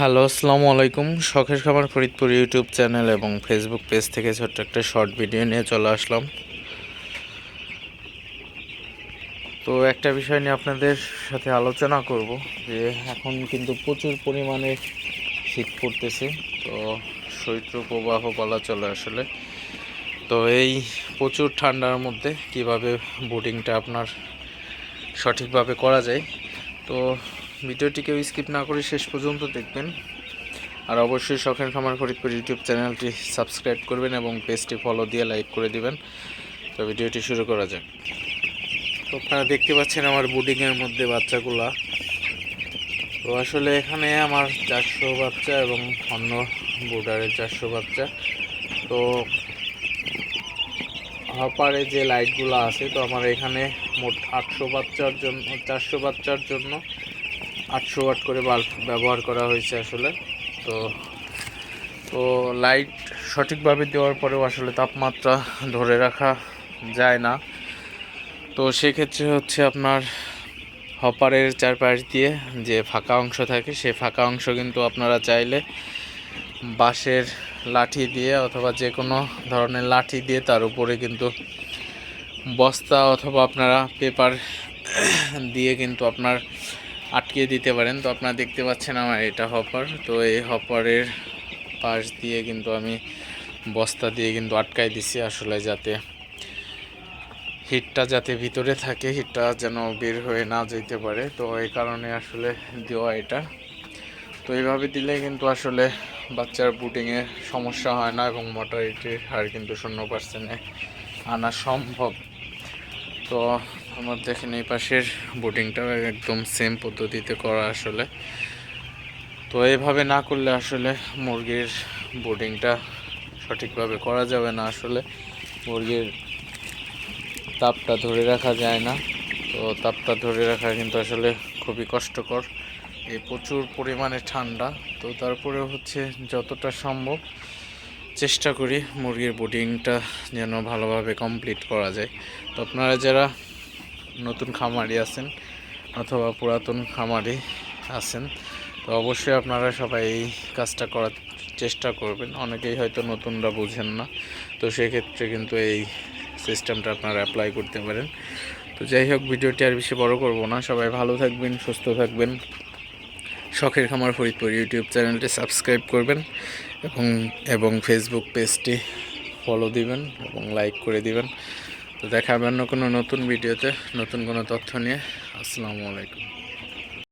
Hello, আসসালামু আলাইকুম। শখের খাবার ফরিদপুর ইউটিউব চ্যানেল এবং ফেসবুক পেজ থেকে ছোট্ট একটা শর্ট ভিডিও নিয়ে চলে আসলাম। তো একটা বিষয় নিয়ে আপনাদের সাথে আলোচনা করব যে এখন কিন্তু প্রচুর পরিমাণে শীত পড়তেছে, তো শৈত্য প্রবাহ বলা চলে আসলে। তো এই প্রচুর ঠান্ডার মধ্যে কীভাবে বোটিংটা আপনার সঠিকভাবে করা যায়? তো ভিডিওটি কেউ স্কিপ না করে শেষ পর্যন্ত দেখবেন। আর অবশ্যই শখের খামার ফরিদপুর ইউটিউব চ্যানেলটি সাবস্ক্রাইব করবেন এবং পেজটি ফলো দিয়ে লাইক করে দিবেন। তো ভিডিওটি শুরু করা যাক। তো আপনারা দেখতে পাচ্ছেন আমার বুডিংয়ের মধ্যে বাচ্চাগুলা। তো আসলে এখানে আমার চারশো বাচ্চা এবং অন্য বোর্ডারের চারশো বাচ্চা। তো হপারে যে লাইটগুলো আছে, তো আমার এখানে মোট আটশো বাচ্চার জন্য, চারশো বাচ্চার জন্য আটশো ওয়াট করে বাল্ব ব্যবহার করা হয়েছে আসলে। তো তো লাইট সঠিকভাবে দেওয়ার পরেও আসলে তাপমাত্রা ধরে রাখা যায় না। তো সেক্ষেত্রে হচ্ছে আপনার হপারের চারপাশ দিয়ে যে ফাঁকা অংশ থাকে সেই ফাঁকা অংশ কিন্তু আপনারা চাইলে বাঁশের লাঠি দিয়ে অথবা যে কোনো ধরনের লাঠি দিয়ে তার উপরে কিন্তু বস্তা অথবা আপনারা পেপার দিয়ে কিন্তু আপনার আটকে দিতে পারেন। তো আপনারা দেখতে পাচ্ছেন আমার এটা হপার। তো এই হপারের পাশ দিয়ে কিন্তু আমি বস্তা দিয়ে কিন্তু আটকাই দিছি আসলে যাতে হিটটা যাতে ভিতরে থাকে, হিটটা যেন বের হয়ে না যেতে পারে। তো এই কারণে আসলে দেওয়া এটা। তো এইভাবে দিলে কিন্তু আসলে বাচ্চার বুটিংয়ে সমস্যা হয় না এবং মোটারিটির হার কিন্তু শূন্য পার্সেন্টে আনা সম্ভব। তো আমার দেখেন এই পাশের বোটিংটাও একদম সেম পদ্ধতিতে করা আসলে। তো এইভাবে না করলে আসলে মুরগির বোর্ডিংটা সঠিকভাবে করা যাবে না আসলে। মুরগির তাপটা ধরে রাখা যায় না। তো তাপটা ধরে রাখা কিন্তু আসলে খুবই কষ্টকর। এই প্রচুর পরিমাণে ঠান্ডা। তো তারপরে হচ্ছে যতটা সম্ভব চেষ্টা করি মুরগির বোটিংটা যেন ভালোভাবে কমপ্লিট করা যায়। তো আপনারা যারা নতুন খামারি আছেন অথবা পুরাতন খামারি আছেন, তো অবশ্যই আপনারা সবাই এই কাজটা করার চেষ্টা করবেন। অনেকেই হয়তো নতুনরা বুঝেন না, তো সেক্ষেত্রে কিন্তু এই সিস্টেমটা আপনারা অ্যাপ্লাই করতে পারেন। তো যাই হোক, ভিডিওটি আর বেশি বড় করব না। সবাই ভালো থাকবেন, সুস্থ থাকবেন। শখের খামার ফরিদপুর ইউটিউব চ্যানেলটি সাবস্ক্রাইব করবেন এবং এবং ফেসবুক পেজটি ফলো দিবেন এবং লাইক করে দিবেন। তো দেখা হবে অন্য কোনো নতুন ভিডিওতে নতুন কোনো তথ্য নিয়ে। আসসালামু আলাইকুম।